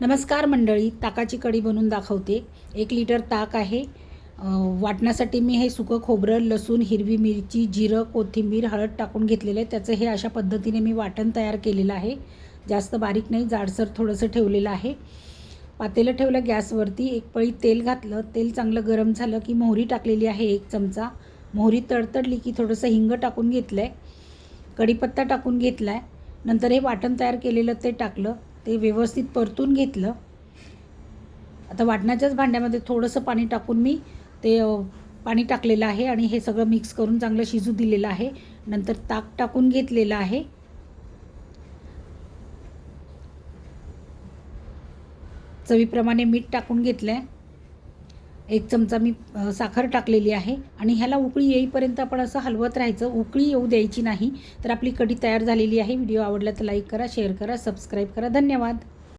नमस्कार मंडळी ताकाची कढी बनवून दाखवते. एक लिटर ताक आहे. वाटण्यासाठी मी हे सुकं खोबरं लसूण हिरवी मिरची जिरं कोथिंबीर हळद टाकून घेतलेलं आहे. त्याचं हे अशा पद्धतीने मी वाटण तयार केलेलं आहे. जास्त बारीक नाही जाडसर थोडंसं ठेवलेलं आहे. पातेलं ठेवलं गॅसवरती. एक पळी तेल घातलं. तेल चांगलं गरम झालं की मोहरी टाकलेली आहे एक चमचा. मोहरी तडतडली की थोडंसं हिंग टाकून घेतलं आहे कढीपत्ता टाकून घेतला आहे नंतर हे वाटण तयार केलेलं ते टाकलं. ते व्यवस्थित परतून घेतलं. आता वाटणाच्याच भांड्यामध्ये थोडंसं पाणी टाकून मी ते पाणी टाकलेलं आहे आणि हे सगळं मिक्स करून चांगलं शिजू दिलेलं आहे. नंतर ताक टाकून घेतलेलं आहे. चवीप्रमाणे मीठ टाकून घेतलं आहे एक चमचा मी साखर टाकलेली आहे आणि ह्याला उकळी येईपर्यंत आपण असं हलवत राहायचं. उकळी येऊ द्यायची नाही. तर आपली कढी तयार झालेली आहे. व्हिडिओ आवडला तर लाईक करा शेअर करा सबस्क्राईब करा. धन्यवाद.